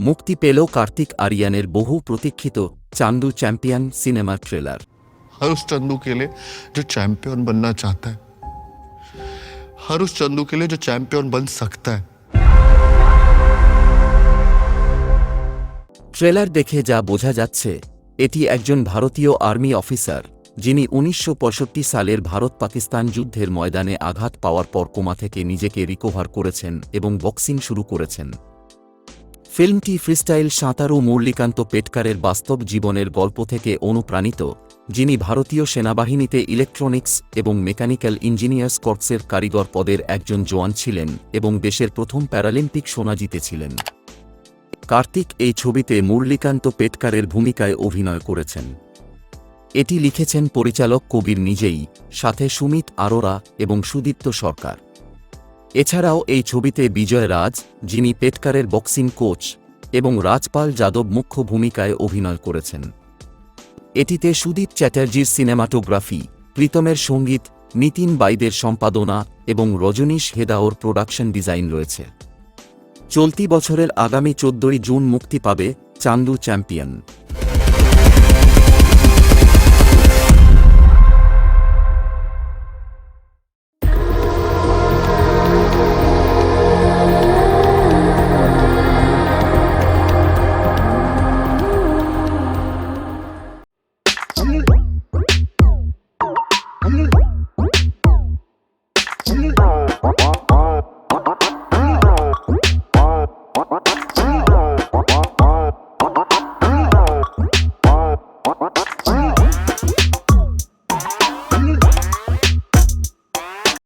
মুক্তি পেল কার্তিক আরিয়ানের বহু প্রতীক্ষিত চান্দু চ্যাম্পিয়ন সিনেমার ট্রেলার हर उस चंदू के लिए जो चैंपियन बनना चाहता है हर उस चंदू के लिए जो चैंपियन बन सकता है ট্রেলার দেখে যা বোঝা যাচ্ছে এটি একজন ভারতীয় আর্মি অফিসার যিনি উনিশশো সালের ভারত পাকিস্তান যুদ্ধের ময়দানে আঘাত পাওয়ার পর কোমা থেকে নিজেকে রিকভার করেছেন এবং বক্সিং শুরু করেছেন ফিল্মটি ফ্রিস্টাইল সাঁতারু মুরলিকান্ত পেটকারের বাস্তব জীবনের গল্প থেকে অনুপ্রাণিত, যিনি ভারতীয় সেনাবাহিনীতে ইলেকট্রনিক্স এবং মেকানিক্যাল ইঞ্জিনিয়ার্স কর্পসের কারিগর পদের একজন জোয়ান ছিলেন এবং দেশের প্রথম প্যারালিম্পিক সোনা জিতেছিলেন। কার্তিক এই ছবিতে মুরলিকান্ত পেটকারের ভূমিকায় অভিনয় করেছেন। এটি লিখেছেন পরিচালক কবির নিজেই, সাথে সুমিত আরোরা এবং সুদীপ্ত সরকার। এছাড়াও এই ছবিতে বিজয় রাজ, যিনি পেটকারের বক্সিং কোচ এবং রাজপাল যাদব মুখ্য ভূমিকায় অভিনয় করেছেন। এটিতে সুদীপ চ্যাটার্জির সিনেমাটোগ্রাফি, প্রীতমের সংগীত, নিতিন বাইদের সম্পাদনা এবং রজনীশ হেদাওর প্রোডাকশন ডিজাইন রয়েছে। চলতি বছরের আগামী চোদ্দই জুন মুক্তি পাবে চান্দু চ্যাম্পিয়ন। Mm-hmm.